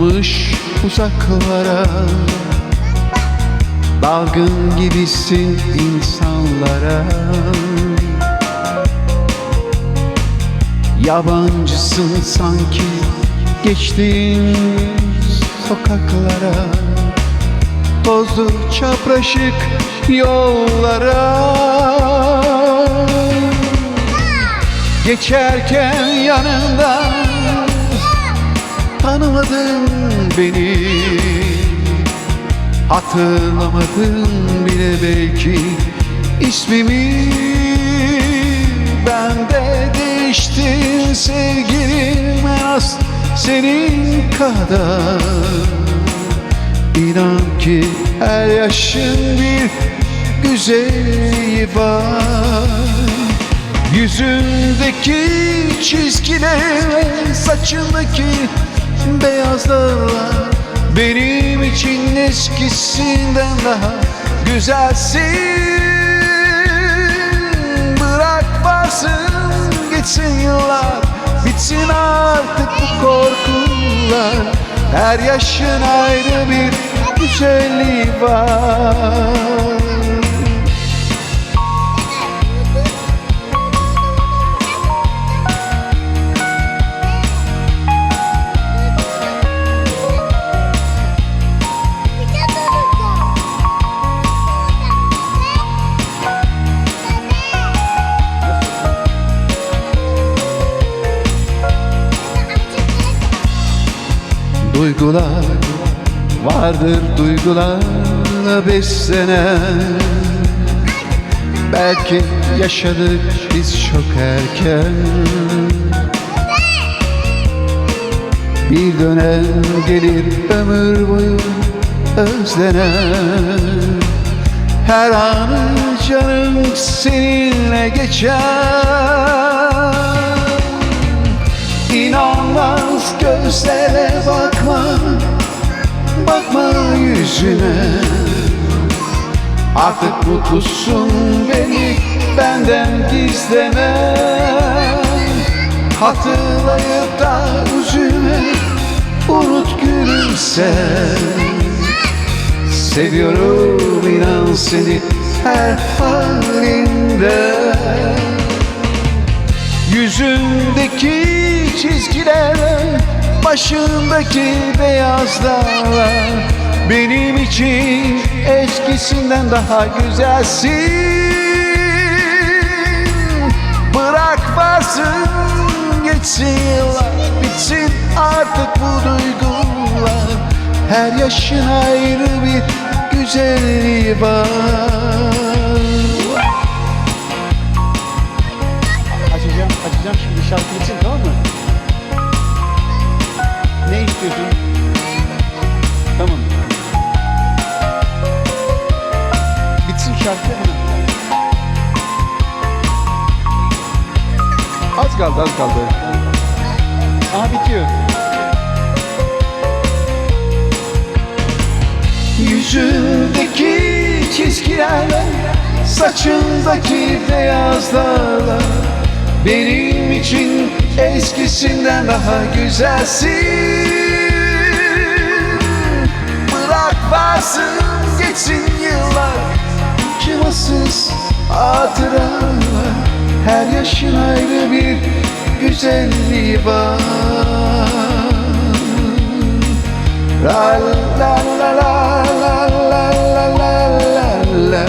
Atılmış uzaklara. Dalgın gibisin insanlara. Yabancısın sanki geçtiğin sokaklara. Tozlu çapraşık yollara. Geçerken yanından Tanımadın beni. Hatırlamadın bile belki ismimi. Ben de değiştim sevgilim en az senin kadar. İnan ki her yaşın bir güzelliği var. Yüzündeki çizgiler Saçındaki beyazlarla Benim için eskisinden daha güzelsin. Bırak varsın geçsin yıllar Bitsin artık bu korkular. Her yaşın ayrı bir güzelliği var Duygular vardır duygularla beslenen Belki yaşadık biz çok erken. Bir dönem gelir ömür boyu özlenen. Her anı canım seninle geçer İnanmaz gözlere bakma. Bakma yüzüne. Artık mutlusun beni benden gizleme. Hatırlayıp da üzülme. Unut gülümse. Seviyorum inan seni her halinde. Yüzündeki çizgilerle Başındaki beyazlarla Benim için eskisinden daha güzelsin. Bırak varsın geçsin yıllar Bitsin artık bu duygular. Her yaşın ayrı bir güzelliği var. Açacağım şimdi şarkı için istiyorsun? Tamam. Bitsin şarkı. Az kaldı, az kaldı. Aha bitiyor. Yüzündeki çizgilerle Saçındaki beyazlarla Benim için eskisinden daha güzelsin varsın geçsin yıllar Acımasız hatıralar. Her yaşın ayrı bir güzelliği var. La la la la la la la la La.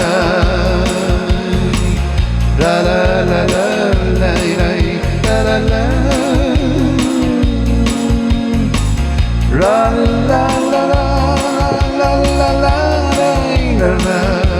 La la la la Love.